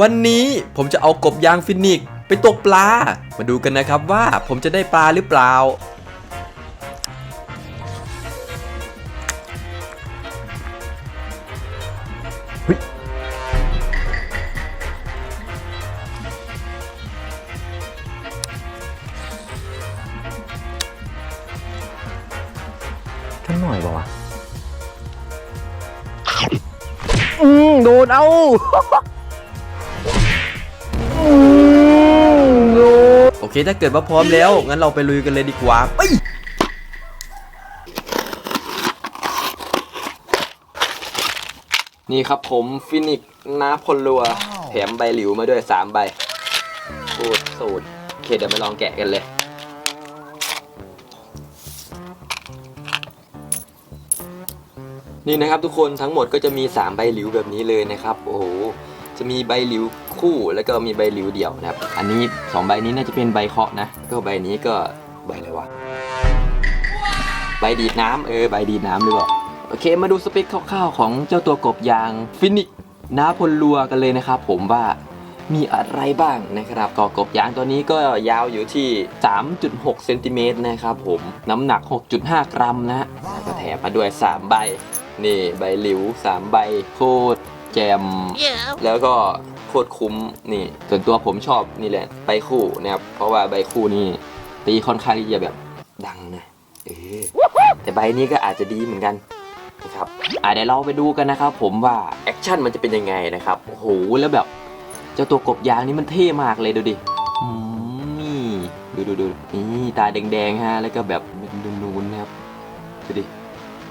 วันนี้ผมจะเอากบยางฟินิกไปตกปลา มาดูกันนะครับว่าผมจะได้ปลาหรือเปล่า ท่านหน่อยบอกว่าอืมโดนเอา เคถ้าเกิดว่าพร้อมแล้ว งั้นเราไปลุยกันเลยดีกว่าไปนี่ครับผมฟินิกน้าพลลัว แถมใบหลิวมาด้วย 3 ใบสูตรสูตรโอเคเดี๋ยวมาลองแกะกันเลย นี่นะครับทุกคนทั้งหมดก็จะมี 3 ใบหลิวแบบนี้เลยนะครับ โอ้โห จะมีใบหลิวคู่แล้วก็มีใบหลิวเดี่ยวนะครับ อันนี้ 2 ใบนี้น่าจะเป็นใบเคาะนะ ก็ใบนี้ก็ใบอะไรวะ ใบดีดน้ำเออใบดีดน้ำหรือเปล่า โอเค มาดูสเปคคร่าวๆของเจ้าตัวกบยางฟินิกน้าพลลัวกันเลยนะครับผมว่ามีอะไรบ้างนะครับก็กบยางตัวนี้ก็ยาวอยู่ที่ 3.6เซนติเมตรนะครับผมน้ำหนัก 6.5 กรัมนะแล้วก็แถมมาด้วย 3 ใบ นี่ใบหลิว 3 ใบโคตร แจม แล้วก็โคตรคุ้มนี่ ส่วนตัวผมชอบนี่แหละใบคู่นะครับเพราะว่าใบคู่นี่ตีค่อนข้างที่จะแบบดังนะเออแต่ใบนี้ก็อาจจะดีเหมือนกันนะครับอะเดี๋ยวเราไปดูกันนะครับผมว่าแอคชั่นมันจะเป็นยังไงนะครับโอ้โหแล้วแบบเจ้าตัวกบยางนี่มันเท่มากเลยดูดิอืมนี่ดูดูดูนี่ตาแดงๆฮะแล้วก็แบบนูนๆนะครับดูดิ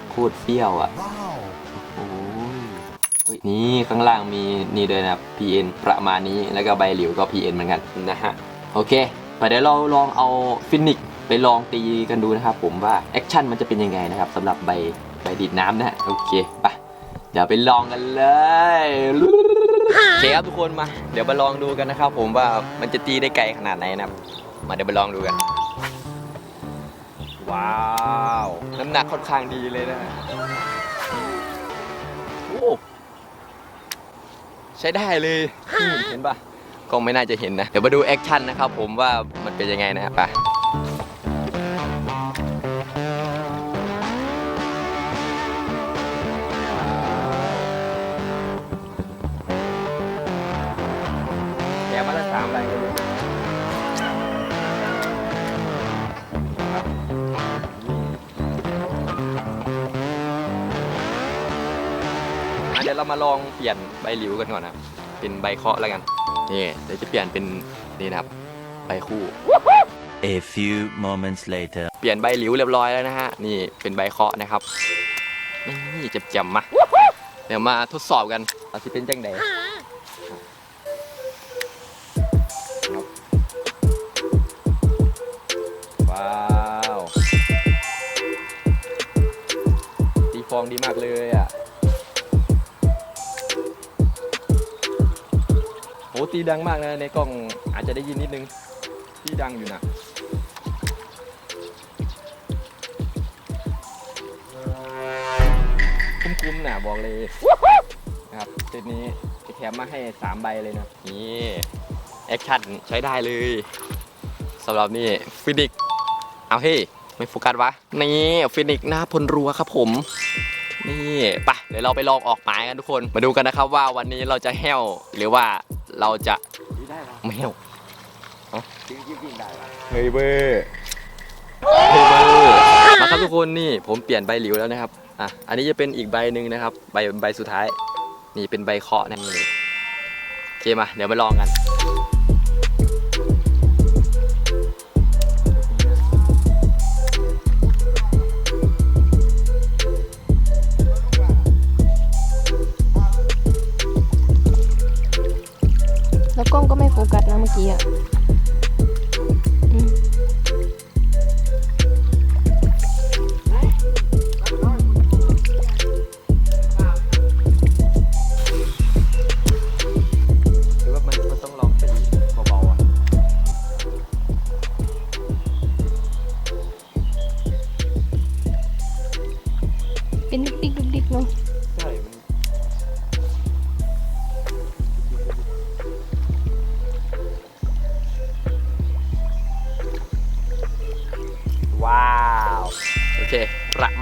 โคตรเฟี้ยวอะโอ้ยเฮ้ย นี่ข้างล่างมีนี่ด้วยนะ PN ประมาณนี้แล้วก็ใบหลิวก็ PN เหมือนกันนะฮะโอเคไปเดี๋ยวเราลองเอาฟินิกไปลองตีกันดูนะครับผมว่าแอคชั่นมันจะเป็นยังไงนะครับสำหรับใบใบดีดน้ำนะฮะโอเคไปเดี๋ยวไปลองกันเลยโอเคครับทุกคนมา เดี๋ยวมาลองดูกันนะครับผมว่ามันจะตีได้ไกลขนาดไหนนะครับมาเดี๋ยวไปลองดูกัน ว้าว น้ำหนักค่อนข้างดีเลยนะ ใช้ได้เลยอืมเห็นปะกล้องไม่น่าจะเห็นนะ เดี๋ยวมาดูแอคชั่นนะครับผมว่ามันเป็นยังไงนะครับไป มาลองเปลี่ยนใบหลิวกันก่อนนะครับเป็นใบเคาะแล้วกันนี่เดี๋ยวจะเปลี่ยนเป็นนี่นะครับใบคู่ A few moments later. เปลี่ยนใบหลิวเรียบร้อยแล้วนะฮะนี่เป็นใบเคาะนะครับนี่เจ็บๆมาเดี๋ยวมาทดสอบกันว่าสิเป็นจังไดครับว้าวตีฟองดีมากเลยอะ โหตีดังมากนะในกล้องอาจจะได้ยินนิดนึงที่ดังอยู่นะคุ้มๆนะบอกเลยนะครับเซตนี้จะแถมมาให้ 3 ใบเลยนะ นี่แอคชั่นใช้ได้เลยสำหรับนี่ฟินิกเอาเฮ้ยไม่โฟกัสวะ นี่ฟินิกหน้าพลรัวครับผม นี่ไปเดี๋ยวเราไปลองออกหมายกันทุกคน มาดูกันนะครับว่าวันนี้เราจะแห้วหรือว่า เราจะไม่แห้วเฮ้ยเบอร์เฮ้ยเบอร์มาครับทุกคนนี่ผมเปลี่ยนใบหลิวแล้วนะครับอะอันนี้จะเป็นอีกใบหนึ่งนะครับ ใบใบสุดท้าย นี่เป็นใบเคาะนะนี่โอเคมาเดี๋ยวมาลองกัน ฟ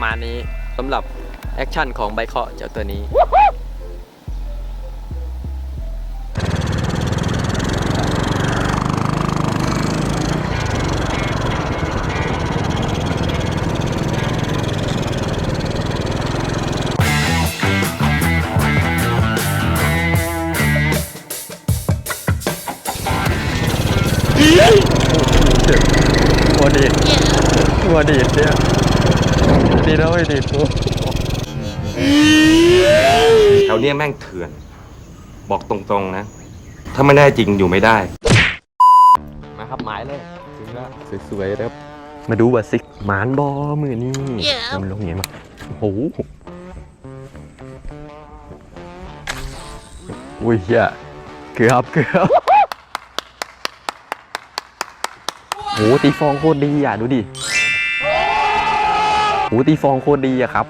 มาณนี้สำหรับแอคชั่นของไบเคาะเจ้าตัวนี้หัวดีดหัวดีดเนี่ย ดีแล้วไม่ดีดกูแถวเนี้ยแม่งเถื่อน บอกตรงๆนะ ถ้าไม่แน่จริงอยู่ไม่ได้ มาครับหมายเลยถึงแล้วสวยๆครับ มาดูว่าสิหมานบอมือนี่มันลงเงี้ยมาโอ้โหอุ้ยเฮียเกือบเกือบโหตีฟองโคตรดีอะดูดิ โหตีฟองโคตรดีอะครับ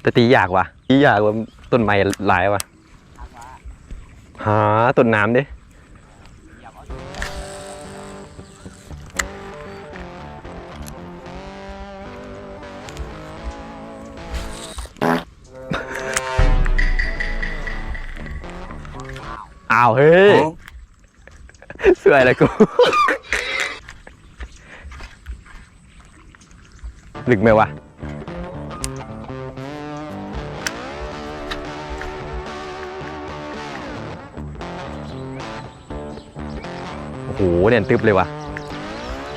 แต่ตียากว่ะตียากกว่าต้นไม้หลายว่ะ หาต้นน้ำดิอ้าวเฮ้ยสวยเลยกู ลึกไหมวะโอ้โหเด่นตึบเลยวะ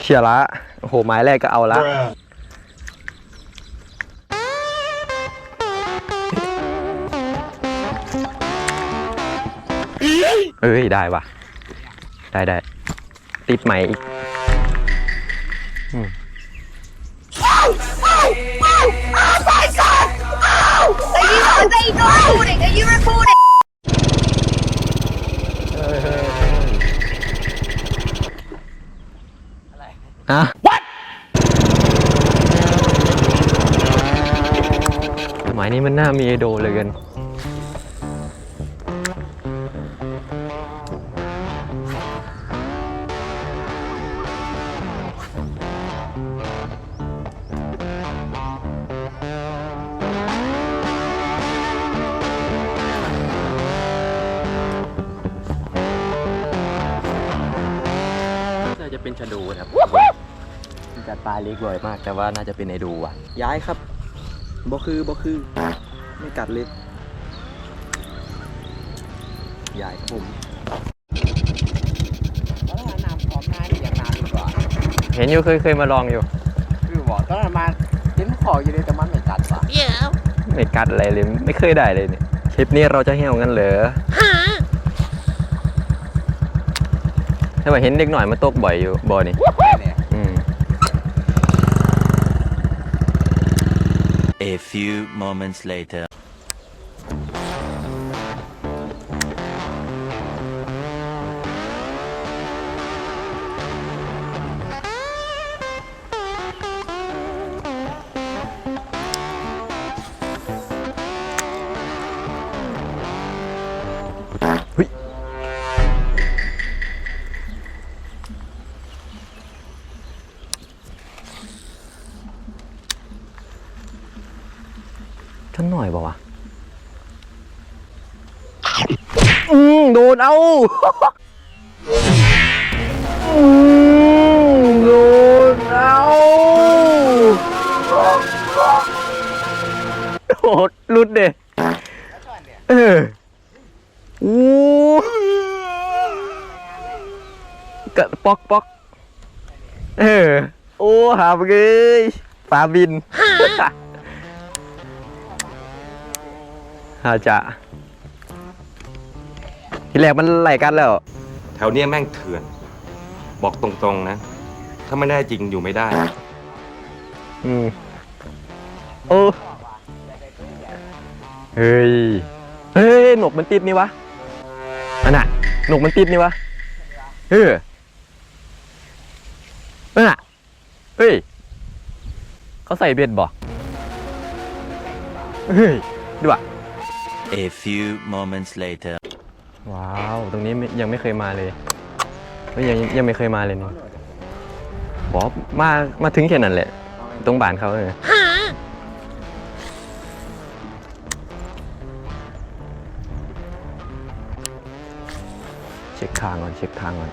เชียละโอ้โหไม้แรกก็เอาละเอ้ย ได้ว่ะ ได้ได้ติดใหม่อีก อ้วัวสมัยนี้มันน่ามีไอโดเลยกัน น่าจะเป็นชะดูครับมันจะตายเล็กบ่อยมาก แต่ว่าน่าจะเป็นไอดูอะ ย้ายครับบ่คือบ่คือ ไม่กัดเลยย้ายครับผมเห็นอยู่เคยเคยมาลองอยู่ คือบอกตอนนั้นมาเห็นขออยู่เลยแต่มันไม่กัดว่ะ Yeah. ไม่กัดอะไรเลย ไม่เคยได้เลยเนี่ยคลิปนี้เราจะเหี่ยวกันเหรอ ถ้าว่าเห็นเด็กหน่อยมาตกบ่อยอยู่บ่อนี่อืม A few moments later. อยบอกว่าอืมโดนเอาอืมโดนเอาโหดรุดเด้เอออู้กะปอกปอกเออ โอ้หาไปเลยฟ้าบิน อาจะทีแรกมันไหลกันแล้ว แถวเนี้ยแม่งเถื่อน บอกตรงๆนะ ถ้าไม่แน่จริงอยู่ไม่ได้ อืมโอ้เฮ้ย เฮ้ย หนกมันติดนี่วะอันน่ะ หนกมันติดนี่วะเฮ้ยนั่นน่ะ เฮ้ย เขาใส่เบ็ดบ่เฮ้ยดูอะ A few moments later. ว้าว ตรงนี้ยังไม่เคยมาเลยเฮ้ยยังยังไม่เคยมาเลยเนี่ขอกมา มาถึงแค่นั้นแหละ ตรงบ้านเขาเลยเช็คทางก่อน เช็คทางก่อน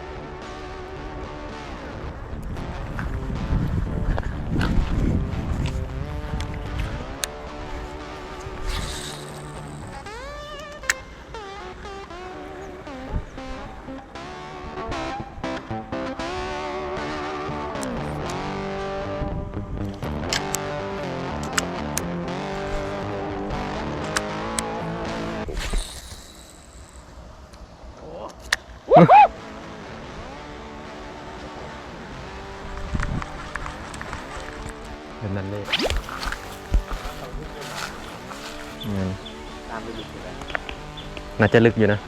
น่าจะลึกอยู่นะ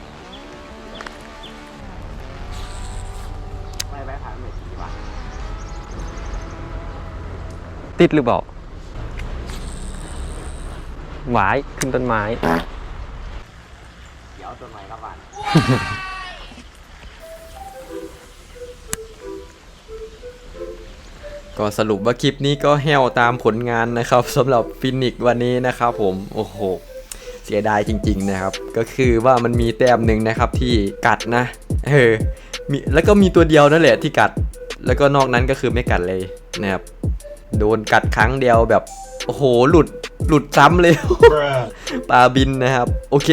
ติดหรือเปล่า หวายขึ้นต้นไม้ก็สรุปว่าคลิปนี้ก็แห้วตามผลงานนะครับสำหรับฟินิกวันนี้นะครับผม โอ้โห เสียดายจริง ๆ นะครับ ก็คือว่ามันมีแต้มหนึ่งนะครับที่กัดนะเออมีแล้วก็มีตัวเดียวนั่นแหละที่กัด แล้วก็นอกนั้นก็คือไม่กัดเลยนะครับโดนกัดครั้งเดียวแบบโอ้โหหลุดหลุดซ้ำเลย ปลาบินนะครับ โอเค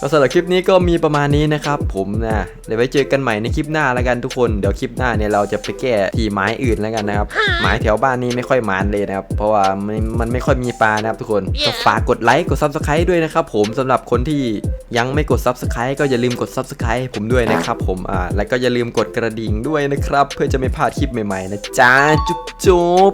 ก็สำหรับคลิปนี้ก็มีประมาณนี้นะครับผมนะเดี๋ยวไว้เจอกันใหม่ในคลิปหน้าแล้วกันทุกคนเดี๋ยวคลิปหน้าเนี่ยเราจะไปแก้ที่ไม้อื่นแล้วกันนะครับไม้แถวบ้านนี้ไม่ค่อยหมานเลยนะครับเพราะว่ามันมันไม่ค่อยมีปลานะครับทุกคนก็ฝากกดไลค์กด subscribe ด้วยนะครับผมสำหรับคนที่ยังไม่กด subscribe ก็อย่าลืมกด subscribe ให้ผมด้วยนะครับผมอ่าแล้วก็อย่าลืมกดกระดิ่งด้วยนะครับ เพื่อจะไม่พลาดคลิปใหม่ๆนะจ๊ะจุ๊บจุ๊บ